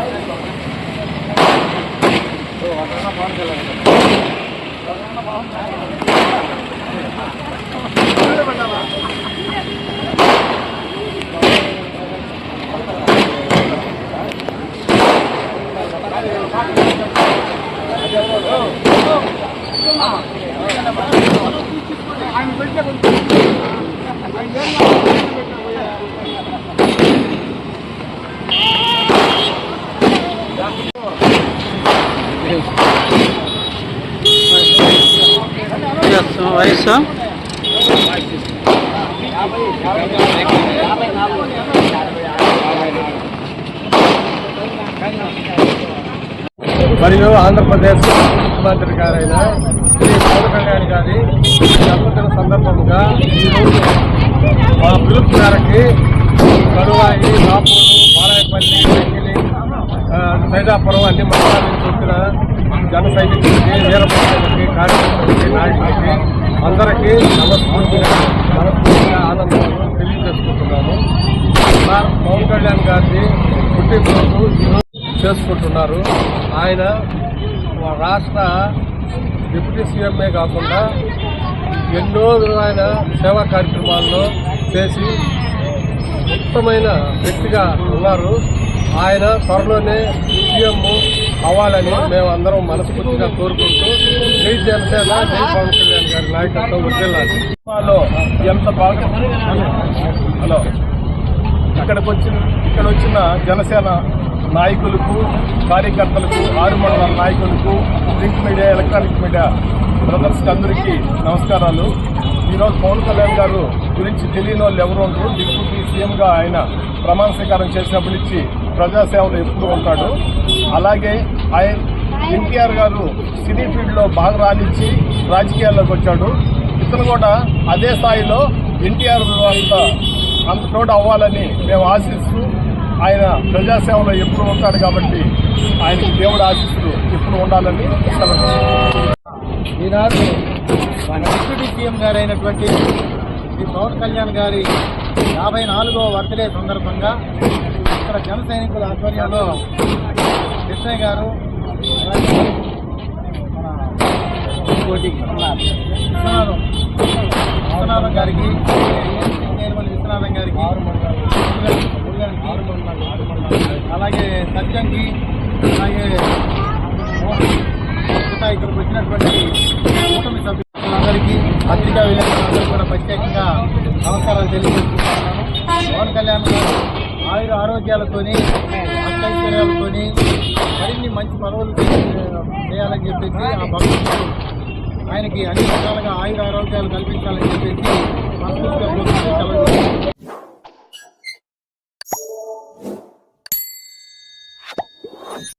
కాదు వీళ్ళు ఎవరు కాదు వయసు? మరియు ఆంధ్రప్రదేశ్ ముఖ్యమంత్రి గారైన శ్రీ పవన్ కళ్యాణ్ గారి జన్మదిన సందర్భంగా ఈరోజు మా పిలుపు మేరకి కరువాయి రాపూరు బాలాయపల్లి సైదాపురం అన్ని మండలాల నుంచి జన సైనికులకి వీరభద్రులకి కార్యకర్తలకి నాయకులకి అందరికీ నమస్ఫూర్తిగా మనస్ఫూర్తిగా ఆనందం తెలియజేసుకుంటున్నాము. సార్ పవన్ కళ్యాణ్ గారిని పుట్టినరోజు చేసుకుంటున్నారు. ఆయన రాష్ట్ర డిప్యూటీ సీఎంఏ కాకుండా ఎన్నో విధమైన సేవా కార్యక్రమాల్లో చేసి ఉత్తమైన వ్యక్తిగా ఉన్నారు. ఆయన త్వరలోనే సీఎం అవ్వాలని మేము అందరం మనస్ఫూర్తిగా కోరుకుంటూ జై జనసేన జై పవన్ కళ్యాణ్ గారి నాయకత్వం వర్దిల్లాలి సినిమాలో ఎంత బాగా హలో. ఇక్కడికి వచ్చిన ఇక్కడ వచ్చిన జనసేన నాయకులకు కార్యకర్తలకు ఆరు మండల నాయకులకు ప్రింట్ మీడియా ఎలక్ట్రానిక్ మీడియా బ్రదర్స్కి అందరికీ నమస్కారాలు. ఈరోజు పవన్ కళ్యాణ్ గారు గురించి తెలియని వాళ్ళు ఎవరు ఉండరు. డిప్యూటీ సీఎంగా ఆయన ప్రమాణ స్వీకారం చేసినప్పటి నుంచి ప్రజాసేవలో ఎప్పుడు ఉంటాడు. అలాగే ఆయన ఎన్టీఆర్ గారు సినీ ఫీల్డ్లో బాగా రాణించి రాజకీయాల్లోకి వచ్చాడు. ఇతను కూడా అదే స్థాయిలో ఎన్టీఆర్ అంత అంత చోట అవ్వాలని మేము ఆశిస్తూ ఆయన ప్రజాసేవలో ఎప్పుడు ఉంటాడు కాబట్టి ఆయన దేవుడు ఆశిస్తూ ఎప్పుడు ఉండాలని ఈనాడు మన డిప్యూటీ సీఎం గారైనటువంటి అయినటువంటి శ్రీ పవన్ కళ్యాణ్ గారి యాభై నాలుగవ బర్త్డే సందర్భంగా ఇక్కడ జన సైనికుల ఆధ్వర్యంలో ఎస్ఐ గారు విశ్వనాథం గారికి విశ్వనాథం గారికి అలాగే సత్యంకి అలాగే ఇక్కడికి వచ్చినటువంటి కూటమి సభ్యులందరికీ పత్రికా విలేకరులందరూ కూడా ప్రత్యేకంగా నమస్కారాలు తెలియజేస్తున్నాను. పవన్ కళ్యాణ్ గారు ఆయుర ఆరోగ్యాలతోని అష్టైశ్వర్యాలతోని మరిన్ని మంచి పదవులు చేయాలని చెప్పేసి ఆ భక్తులు ఆయనకి అన్ని రకాలుగా ఆయుర ఆరోగ్యాలు కల్పించాలని చెప్పేసి